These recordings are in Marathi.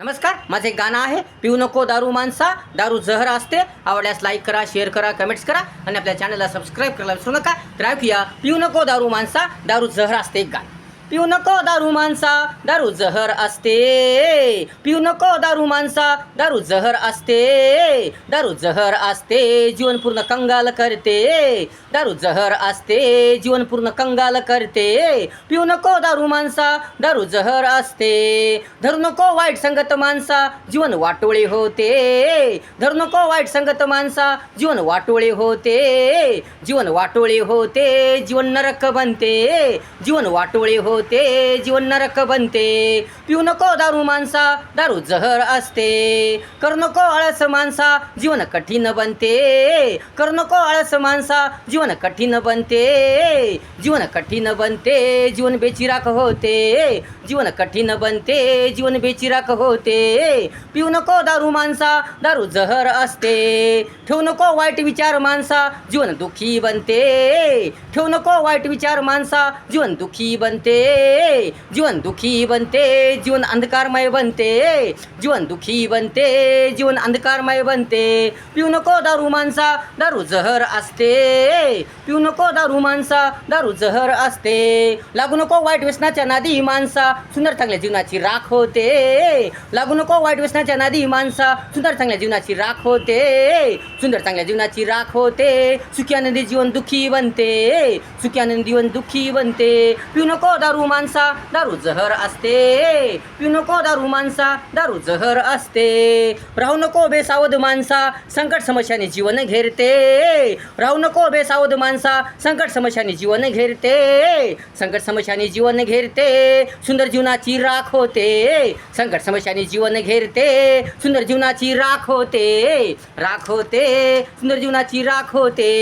नमस्कार माझे एक गाणं आहे पिऊ नको दारू माणसा दारू जहर असते. आवडल्यास लाईक करा शेअर करा कमेंट्स करा आणि आपल्या चॅनलला सबस्क्राईब करायला विसरू नका. तर ऐकूया पिऊ नको दारू माणसा दारू जहर असते एक गाणं. पिऊ नको दारू माणसा दारू जहर असते. पिऊ नको दारू माणसा दारू जहर असते. दारू जहर असते जीवन पूर्ण कंगाल करते. दारू जहर असते जीवन पूर्ण कंगाल करते. पिऊ नको दारू माणसा दारू जहर असते. धरू नको वाईट संगत माणसा जीवन वाटोळे होते. धरू नको वाईट संगत माणसा जीवन वाटोळे होते. जीवन वाटोळे होते जीवन नरक बनते. जीवन वाटोळे होते. जीवन नरक बनते. पिऊ नको दारू माणसा दारू जहर असते. कर नको आळस माणसा जीवन कठीण बनते. कर नको आळस माणसा जीवन कठीण बनते. जीवन कठीण बनते जीवन बेचिराक होते. जीवन कठीण बनते जीवन बेचिराक होते. पिऊ नको दारू माणसा दारू जहर असते. ठेवू नको वाईट विचार माणसा जीवन दुःखी बनते. ठेवू नको वाईट विचार माणसा जीवन दुःखी बनते. जीवन दुखी बनते जीवन अंधकारमय बनते. जीवन दुखी बनते जीवन अंधकारमय बनते. पिऊ नको दारू माणसा दारू जहर असते. पिऊ नको दारू माणसा दारू जहर असते. लागू नको वाईट व्यसनाच्या नादी माणसा सुंदर चांगल्या जीवनाची राख होते. लागू नको वाईट व्यसनाच्या नादी माणसा सुंदर चांगल्या जीवनाची राख होते. सुंदर चांगल्या जीवनाची राख होते. सुखी आनंदी जीवन दुःखी बनते. सुखी आनंदी जीवन दुःखी बनते. पिऊ नको दारू माणसा दारू जहर असते. पिऊ नको दारू माणसा दारू जहर असते. राहू नको बेसावध माणसा संकट समस्याने जीवन घेरते. राहू नको बेसावध माणसा संकट समस्याने जीवन घेरते. संकट समस्याने जीवन घेरते सुंदर जीवनाची राख होते. संकट समस्याने जीवन घेरते सुंदर जीवनाची राख होते. राख होते सुंदर जीवनाची राख होते.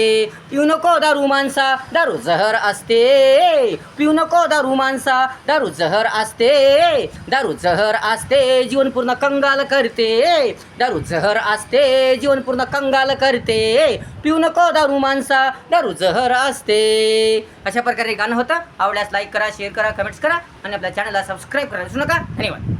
पिऊ नको दारू माणसा दारू जहर असते. पिऊ नको दारू माणसा दारू जहर असते. दारू जहर असते जीवन पूर्ण कंगाल करते. दारू जहर असते जीवन पूर्ण कंगाल करते. पिऊ नको दारू माणसा दारू जहर असते. अशा प्रकारे गाणं होतं. आवडल्यास लाईक करा शेअर करा कमेंट्स करा. आणि आपल्या चॅनलला सबस्क्राईब करा विसरू नका. धन्यवाद.